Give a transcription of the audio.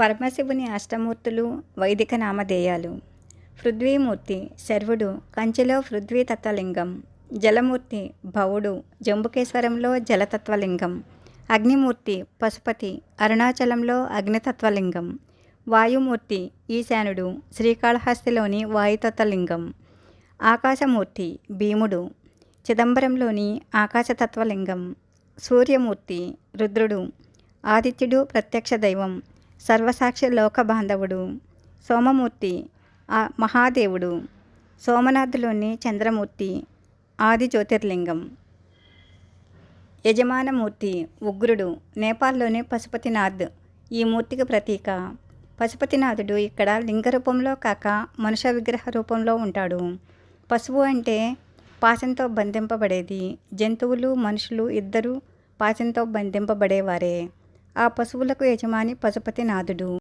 పరమశివుని అష్టమూర్తులు వైదిక నామధేయాలు. పృథ్వీమూర్తి శర్వుడు కంచిలో పృథ్వీ తత్వలింగం జలమూర్తి భవుడు జంబుకేశ్వరంలో జలతత్వలింగం. అగ్నిమూర్తి పశుపతి అరుణాచలంలో అగ్నితత్వలింగం. వాయుమూర్తి ఈశానుడు శ్రీకాళహస్తిలోని వాయుతత్వలింగం. ఆకాశమూర్తి భీముడు. చిదంబరంలోని ఆకాశతత్వలింగం. సూర్యమూర్తి రుద్రుడు. ఆదిత్యుడు ప్రత్యక్ష దైవం. సర్వసాక్షి లోక బాంధవుడు సోమమూర్తి ఆ మహాదేవుడు సోమనాథులోని చంద్రమూర్తి ఆది జ్యోతిర్లింగం. యజమానమూర్తి ఉగ్రుడు నేపాల్లోని పశుపతినాథ్. ఈ మూర్తికి ప్రతీక. పశుపతినాథుడు ఇక్కడ లింగ రూపంలో కాక మనుష్య విగ్రహ రూపంలో ఉంటాడు. పశువు అంటే పాశంతో బంధింపబడేది. జంతువులు మనుషులు ఇద్దరు పాశంతో బంధింపబడేవారే. ఆ పశువులకు యజమాని పశుపతినాథుడు.